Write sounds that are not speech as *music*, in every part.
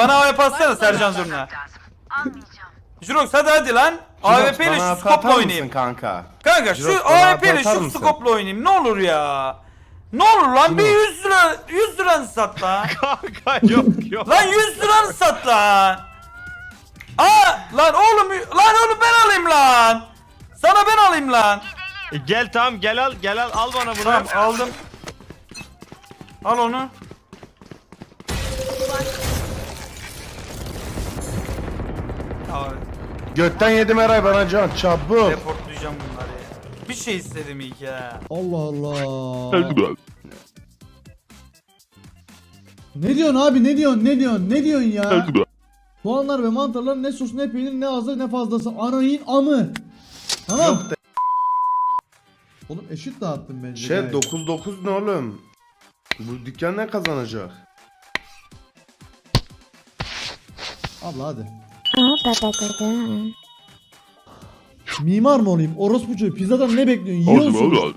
bana AWP atsana Sercan Zurna. Jurox hadi hadi lan. AWP ile şu skopla oynayayım. kanka? Kanka şu bana AWP ile atar şu mısın? skopla oynayayım. Ne olur ya. Ne olur lan bir 100 lira 100 liranı sat lan. *laughs* Kanka yok yok. lan 100 liranı sat lan. Aa lan oğlum lan oğlum ben alayım lan. Sana ben alayım lan. E, gel tamam gel al gel al al bana bunu. Tamam aldım. Al onu. Tamam. Götten yedim Eray bana can çabuk. Reportlayacağım bunları ya. Bir şey istedim iyi ki ha. Allah Allah. Ne diyorsun abi ne diyorsun ne diyorsun ne diyorsun ya? Soğanlar ve mantarlar ne sos ne peynir ne azı ne fazlası anayın amı. Tamam. Oğlum eşit dağıttım bence. Şey gayet. 9-9 ne oğlum? Bu dükkan ne kazanacak? Abla hadi. Mimar mı olayım? Orospu çocuğu pizzadan ne bekliyorsun? Yiyorsun.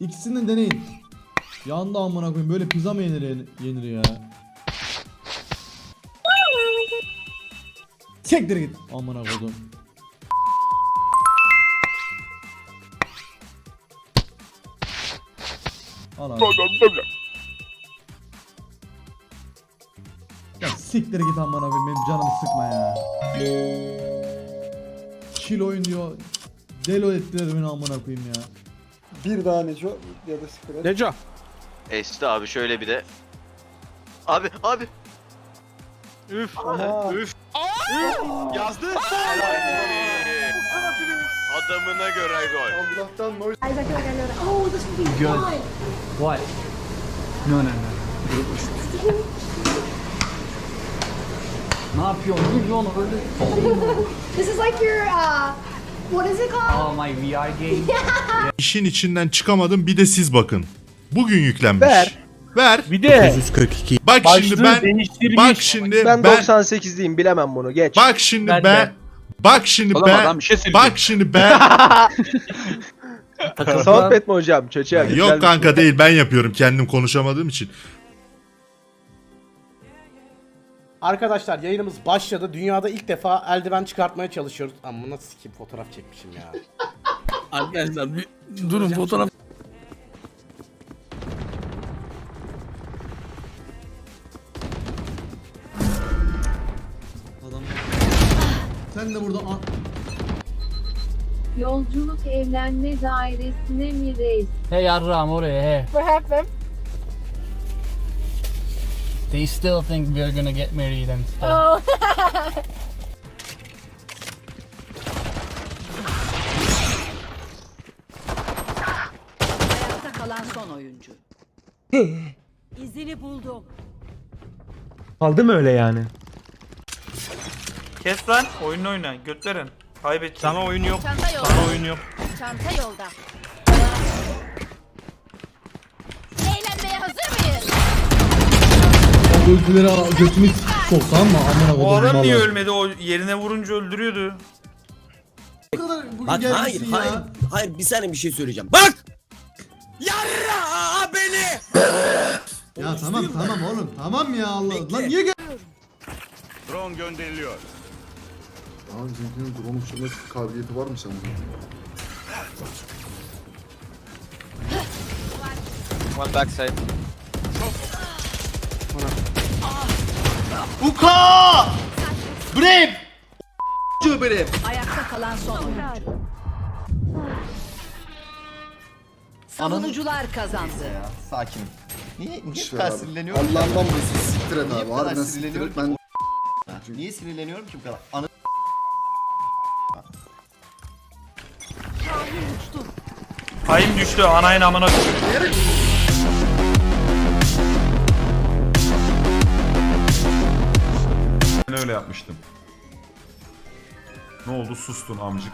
İkisini de deneyin. Yandı amına koyayım böyle pizza mı yenir, yenir ya? Çektir git. Amına koydum. Al abi. Siktir git amına koyayım benim canımı sıkma ya. Chill oyun diyor. Delo ettiler beni amına koyayım ya. Bir daha Neco ya da Scratch. Neco. Esti abi şöyle bir de. Abi abi. Üf. Aha. Üf. Yazdı. Adamına göre gol. Allah'tan that. Oh, this would be fun. What? No no no. Ne yapıyorsun? Ne diyorsun öyle? *laughs* This is like your uh, what is it called? Oh my VR game. *laughs* İşin içinden çıkamadım bir de siz bakın. Bugün yüklenmiş. Ver. Ver. Bir de Bak şimdi ben değiştirmiş. bak şimdi Ben ben, 98'liyim bilemem bunu geç. bak şimdi Ben ben, de. bak şimdi Oğlum ben adam bir şey bak şimdi ben *laughs* Sohbet mi hocam çocuğa? yok şey. kanka değil ben yapıyorum kendim konuşamadığım için. Arkadaşlar yayınımız başladı. Dünyada ilk defa eldiven çıkartmaya çalışıyoruz. Ama nasıl kim fotoğraf çekmişim ya. *laughs* Arkadaşlar bir durun fotoğraf. Adam. Sen de burada an- Yolculuk evlenme dairesine mi reis? Hey yarram oraya he. What happened? They still think we're gonna get married and stuff. Oh. Ayakta kalan son oyuncu. *laughs* İzini buldum. Kaldı mı öyle yani? Kes lan oyun oyna götlerin. Kaybedeceğiz. Sana oyun yok. Çanta yolda. Sana oyun yok. Çanta yolda. O gözlüleri al- götümü sok tamam mı? Amına. O adam niye vallahi. ölmedi? O yerine vurunca öldürüyordu. Bu kadar bugün Bak hayır gelmişsin hayır ya. hayır bir saniye bir şey söyleyeceğim. Bak! Yarra beni! Ya tamam tamam oğlum tamam ya Allah. Bekle. Lan niye gel? Drone gönderiliyor. Abi bizimkinin drone uçurma kabiliyeti var mı sende? One backside. Uka! Brave! Brave! Ayakta kalan son oyuncu. Savunucular kazandı. Sakin. Niye, niye bu kadar sinirleniyorum? Allah'ından bulsun siktir et abi. Harbiden siktir et. Ben Niye sinirleniyorum ki bu kadar? Anı Haim düştü anayın amına düştü. Öyle yapmıştım. Ne oldu sustun amcık.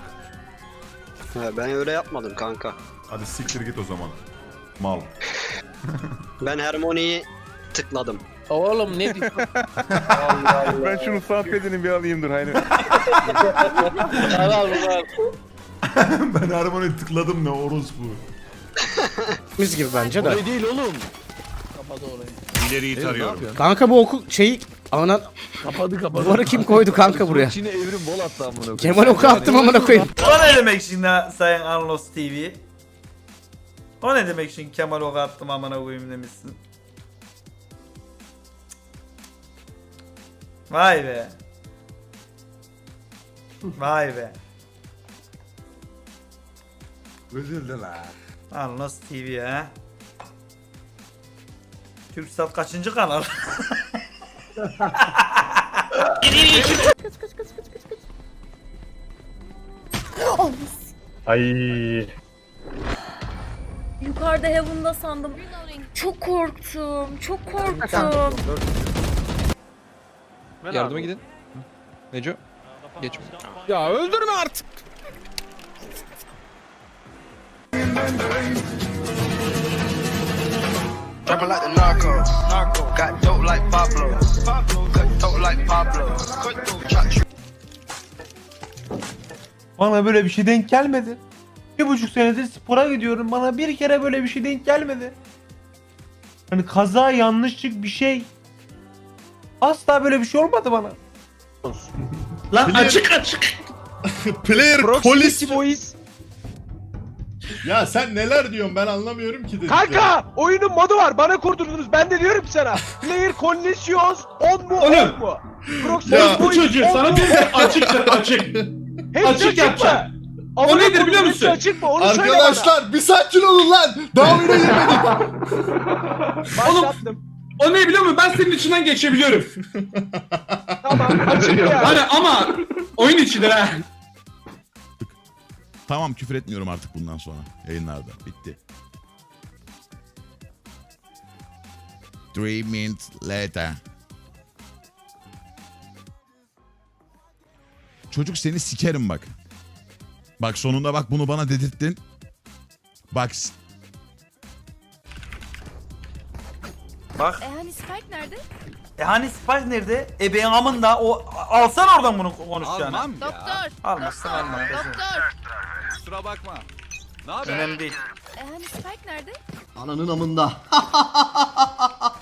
Ben öyle yapmadım kanka. Hadi siktir git o zaman. Mal. Ben harmoniyi tıkladım. Oğlum ne diyorsun? *laughs* Ben şunu sohbetini bir alayım dur hani. *laughs* ben harmoni tıkladım ne orospu. *laughs* Mis gibi bence de. Öyle değil oğlum. Kapat orayı. İleriyi tarıyorum. Kanka bu oku şeyi Ana Kapadı kapadı. duvarı kim koydu kanka buraya? Çin'e evrim bol attı amına koyayım. Kemal oku attım amına koyayım. O ne demek şimdi ha, Sayın Anlos TV? O ne demek şimdi Kemal Oka attım amına koyayım demişsin. Vay be. Vay be. Üzüldü la. Anlos TV ha. Türksat kaçıncı kanal? *laughs* Ay. Yukarıda Heaven'da sandım. Çok korktum. Çok korktum. Yardıma gidin. Neco? Geç. Ya öldürme artık. Rapping like the narco. Got dope like Pablo. Cut dope like Pablo. Cut dope chop Bana böyle bir şey denk gelmedi. Bir buçuk senedir spora gidiyorum. Bana bir kere böyle bir şey denk gelmedi. Hani kaza, yanlışlık bir şey. Asla böyle bir şey olmadı bana. Lan açık açık. *laughs* Player polis. boys. Ya sen neler diyorsun ben anlamıyorum ki dedik. Kanka oyunun modu var bana kurdurdunuz ben de diyorum ki sana Player Conditions on mu on mu? Proxy Ya, boys çocuğu, on sana mu? açıktır açık. Hepsi açık yapacağım. Ama O nedir bunun biliyor hepsi musun? Açık mı? Onu söyle. Arkadaşlar bir sakin olun lan. Daha oyuna girmedik. Başlattım. O ne biliyor musun? Ben senin içinden geçebiliyorum. Tamam açık ya. Hani ama oyun içidir ha. Tamam küfür etmiyorum artık bundan sonra yayınlarda. Bitti. Three minutes later. Çocuk seni sikerim bak. Bak sonunda bak bunu bana dedirttin. Bak Bak. E hani Spike nerede? E hani Spike nerede? E ben amında o alsan oradan bunu konuşacağını. Doktor. Almazsan alma. Doktor. Kusura bakma. Ne Önemli değil. E hani Spike nerede? Ananın amında. *laughs*